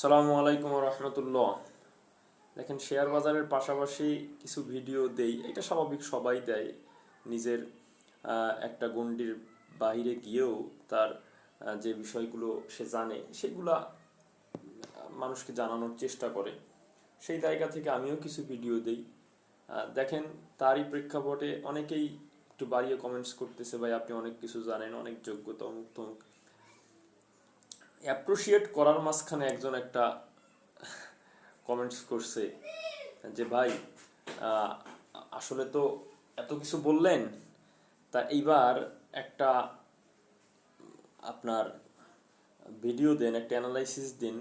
সালামু আলাইকুম রহমতুল্লাহ। দেখেন, শেয়ার বাজারের পাশাপাশি কিছু ভিডিও দেই। এটা স্বাভাবিক সবাই দেয়। নিজের একটা গণ্ডির বাইরে গিয়েও তার যে বিষয়গুলো সে জানে, সেগুলা মানুষকে জানানোর চেষ্টা করে। সেই জায়গা থেকে আমিও কিছু ভিডিও দেই। দেখেন, তারই প্রেক্ষাপটে অনেকেই একটু বাড়িয়ে কমেন্টস করতেছে, ভাই, আপনি অনেক কিছু জানেন, অনেক যোগ্যতা অমুক তমুক অ্যাপ্রিসিয়েট করার মাঝখানে একজন একটা কমেন্টস করছে যে, ভাই আসলে তো এত কিছু বললেন, তা এইবার একটা, আপনার ভিডিও দেন, একটা অ্যানালাইসিস দিন,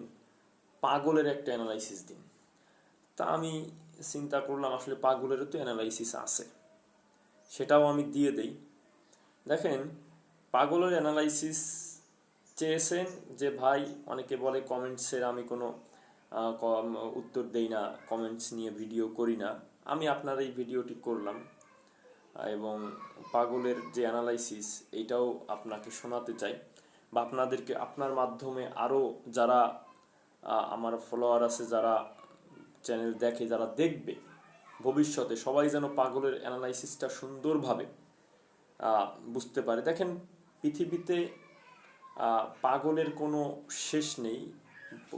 পাগলের একটা অ্যানালাইসিস দিন। তা আমি চিন্তা করলাম, আসলে পাগলেরও তো অ্যানালাইসিস আছে। সেটাও আমি দিয়ে দেই। দেখেন, পাগলের অ্যানালাইসিস চেয়েছেন যে, ভাই, অনেকে বলে কমেন্টসের আমি কোনো উত্তর দেই না, কমেন্টস নিয়ে ভিডিও করি না। আমি আপনার এই ভিডিওটি করলাম, এবং পাগলের যে অ্যানালাইসিস, এটাও আপনাকে শোনাতে চাই বা আপনাদেরকে, আপনার মাধ্যমে আরও যারা আমার ফলোয়ার আছে, যারা চ্যানেল দেখে, যারা দেখবে ভবিষ্যতে, সবাই যেন পাগলের অ্যানালাইসিসটা সুন্দরভাবে বুঝতে পারে। দেখেন, পৃথিবীতে পাগলের কোনো শেষ নেই,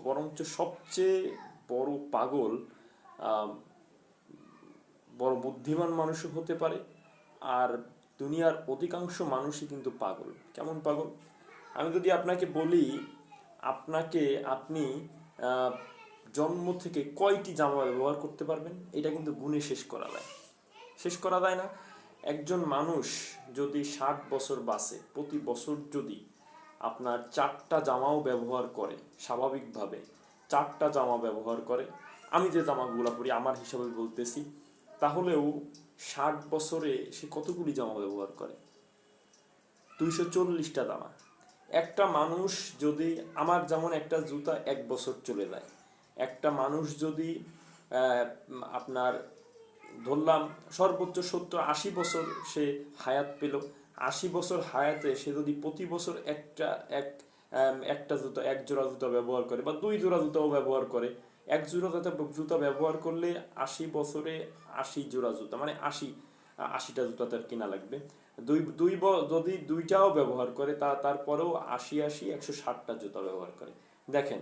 বরঞ্চ সবচেয়ে বড় পাগল বড় বুদ্ধিমান মানুষও হতে পারে, আর দুনিয়ার অধিকাংশ মানুষই কিন্তু পাগল। কেমন পাগল? আমি যদি আপনাকে বলি, আপনাকে আপনি জন্ম থেকে কয়টি জামা ব্যবহার করতে পারবেন? এটা কিন্তু গুণে শেষ করা যায়। শেষ করা যায় না। একজন মানুষ যদি ষাট বছর বাঁচে, প্রতি বছর যদি আপনার চারটা জামাও ব্যবহার করে, স্বাভাবিকভাবে চারটা জামা ব্যবহার করে। আমি যে জামাগুলো পরি, আমার হিসাবে বলতেছি, তাহলেও ষাট বছরে সে কতগুলি জামা ব্যবহার করে? দুইশো চল্লিশটা জামা। একটা মানুষ যদি, আমার যেমন একটা জুতা এক বছর চলে যায়, একটা মানুষ যদি আপনার ধরলাম সর্বোচ্চ সত্তর আশি বছর সে হায়াত পেল আশি বছর হায়াতে সে যদি প্রতি বছর একটা, এক একটা জুতো, এক জোড়া জুতো ব্যবহার করে বা দুই জোড়া জুতাও ব্যবহার করে, এক জোড়া জুতা জুতা ব্যবহার করলে আশি বছরে আশি জোড়া জুতা মানে আশি, আশিটা জুতা তার কেনা লাগবে। দুই দুই যদি দুইটাও ব্যবহার করে তা, তারপরেও আশি আশি, একশো ষাটটা জুতা ব্যবহার করে। দেখেন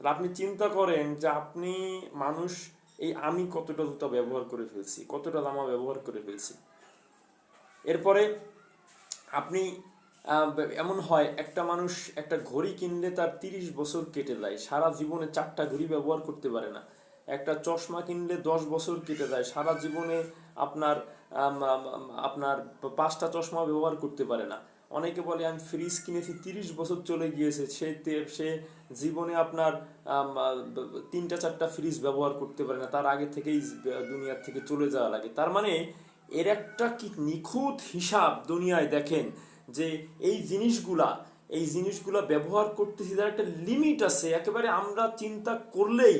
আপনি চিন্তা করেন যে আপনি মানুষ, এই আমি কতটা জুতা ব্যবহার করে ফেলছি, কতটা জামা ব্যবহার করে ফেলছি। এরপরে আপনি এমন হয়, একটা মানুষ একটা ঘড়ি কিনলে তার তিরিশ বছর কেটে যায়। সারা জীবনে চারটা ঘড়ি ব্যবহার করতে পারে না। একটা চশমা কিনলে দশ বছর কেটে যায়। সারা জীবনে আপনার আপনার পাঁচটা চশমা ব্যবহার করতে পারে না। অনেকে বলে, আমি ফ্রিজ কিনেছি, তিরিশ বছর চলে গিয়েছে। সে সে জীবনে আপনার তিনটা, চারটা ফ্রিজ ব্যবহার করতে পারে না। তার আগে থেকেই দুনিয়ার থেকে চলে যাওয়া লাগে। তার মানে এর একটা কি নিখুঁত হিসাব দুনিয়ায় দেখেন যে এই জিনিসগুলা এই জিনিসগুলা ব্যবহার করতেছি তার একটা লিমিট আছে, একেবারে আমরা চিন্তা করলেই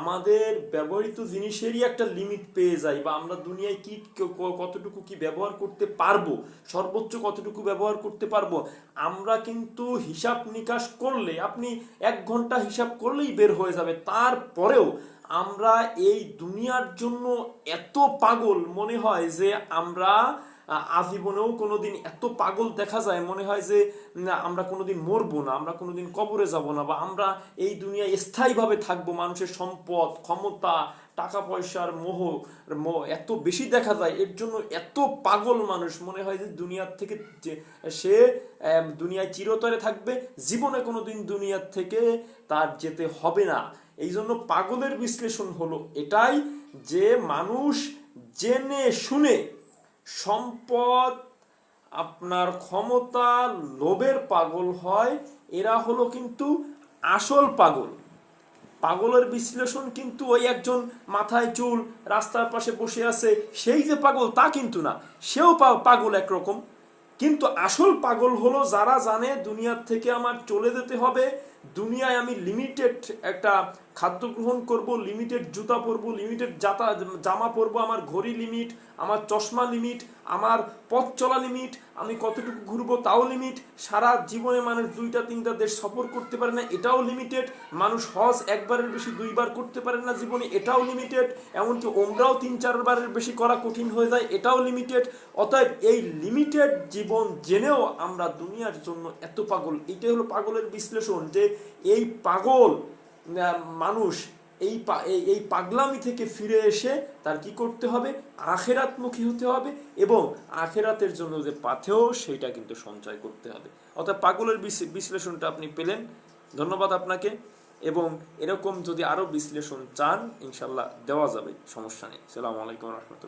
আমাদের ব্যবহৃত জিনিসেরই একটা লিমিট পেয়ে যাই বা আমরা দুনিয়ায় কি, কতটুকু কি ব্যবহার করতে পারব, সর্বোচ্চ কতটুকু ব্যবহার করতে পারব, আমরা কিন্তু হিসাব নিকাশ করলে, আপনি এক ঘণ্টা হিসাব করলেই বের হয়ে যাবে। তারপরেও আমরা এই দুনিয়ার জন্য এত পাগল মনে হয় যে আমরা আজীবনেও কোনোদিন এত পাগল দেখা যায়, মনে হয় যে আমরা কোনোদিন মরবো না, আমরা কোনোদিন কবরে যাব না, বা আমরা এই দুনিয়ায় স্থায়ীভাবে থাকব, মানুষের সম্পদ, ক্ষমতা, টাকা পয়সার মোহ এত বেশি দেখা যায়, এর জন্য এত পাগল মানুষ, মনে হয় যে দুনিয়ার থেকে সে দুনিয়ায় চিরতরে থাকবে, জীবনে কোনোদিন দুনিয়ার থেকে তার যেতে হবে না। এই জন্য পাগলের বিশ্লেষণ হলো এটাই যে, মানুষ জেনে শুনে সম্পদ, আপনার ক্ষমতা, লোভের পাগল হয়, এরা হলো কিন্তু আসল পাগল। পাগলের বিশ্লেষণ কিন্তু ওই একজন মাথায় চুল, রাস্তার পাশে বসে আছে, সেই যে পাগল তা কিন্তু না, সেও পাগল একরকম। কিন্তু আসল পাগল হলো যারা জানে দুনিয়ার থেকে আমার চলে যেতে হবে, দুনিয়ায় আমি লিমিটেড একটা খাদ্য গ্রহণ করব লিমিটেড জুতা পরবো লিমিটেড জামা পরবো, আমার ঘড়ি লিমিট আমার চশমা লিমিট আমার পথ চলা লিমিট আমি কতটুকু ঘুরবো তাও লিমিট সারা জীবনে মানুষ দুইটা, তিনটা দেশ সফর করতে পারে না, এটাও লিমিটেড মানুষ হজ একবারের বেশি দুইবার করতে পারে না জীবনে, এটাও লিমিটেড এমনকি ওমরাও তিন, চারবারের বেশি করা কঠিন হয়ে যায়, এটাও লিমিটেড অতএব এই লিমিটেড জীবন জেনেও আমরা দুনিয়ার জন্য এত পাগল। এটাই হলো পাগলের বিশ্লেষণ যে এই পাগল মানুষ এই এই- পাগলামি থেকে ফিরে এসে তার কি করতে হবে? আখেরাতমুখী হতে হবে এবং আখেরাতের জন্য যে পাথেও সেইটা কিন্তু সঞ্চয় করতে হবে। অর্থাৎ পাগলের বিশ- বিশ্লেষণটা আপনি পেলেন। ধন্যবাদ আপনাকে। এবং এরকম যদি আরও বিশ্লেষণ চান, ইনশাল্লাহ দেওয়া যাবে, সমস্যা নেই। সালামু আলাইকুম রহমতুল্লাহ।